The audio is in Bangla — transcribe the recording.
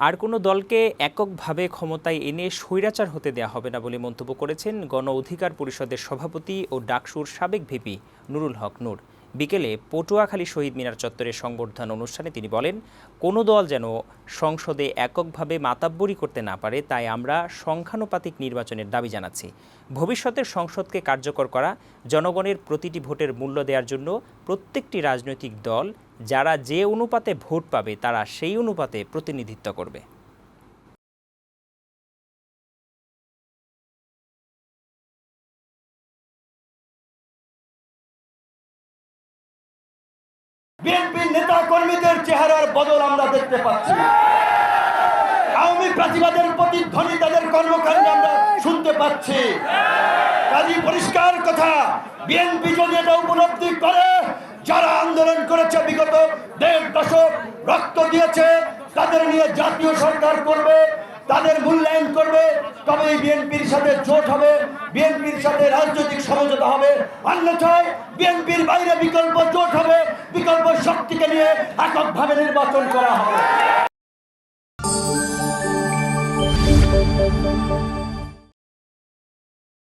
আর কোনো দলকে এককভাবে ক্ষমতায় এনে স্বৈরাচার হতে দেয়া হবে না বলে মন্তব্য করেছেন গণ অধিকার পরিষদের সভাপতি ও ডাকসুর সাবেক ভিপি নুরুল হক নূর। বিকেলে পটুয়াখালী শহীদ মিনার চত্বরে সংবর্ধনা অনুষ্ঠানে তিনি বলেন, কোনো দল যেন সংসদে এককভাবে মাতাব্বরি করতে না পারে, তাই আমরা সংখ্যানুপাতিক নির্বাচনের দাবি জানাচ্ছি। ভবিষ্যতের সংসদকে কার্যকর করা, জনগণের প্রতিটি ভোটের মূল্য দেওয়ার জন্য প্রত্যেকটি রাজনৈতিক দল, যারা যে অনুপাতে ভোট পাবে, তারা সেই অনুপাতে প্রতিনিধিত্ব করবে। বিএনপির নেতা কর্মীদের চেহারার বদল আমরা দেখতে পাচ্ছি। আওয়ামী প্রাতিবাদের প্রতিধ্বনি তাদের কর্মকাণ্ডে আমরা শুনতে পাচ্ছি। কাজী পরিষ্কার কথা, বিএনপি যদি এটা উপলব্ধি করে, যারা আন্দোলন করেছে, বিগত দেড় দশক রক্ত দিয়েছে, তাদের নিয়ে জাতীয় সরকার করবে, তাদের মূল্যায়ন করবে তবে বিএনপির সাথে জোট হবে, বিএনপির সাথে রাজনৈতিক সমঝোতা হবে। অন্যথায় বিএনপির বাইরে বিকল্প জোট হবে, বিকল্প শক্তিকে নিয়ে এককভাবে নির্বাচন করা হবে।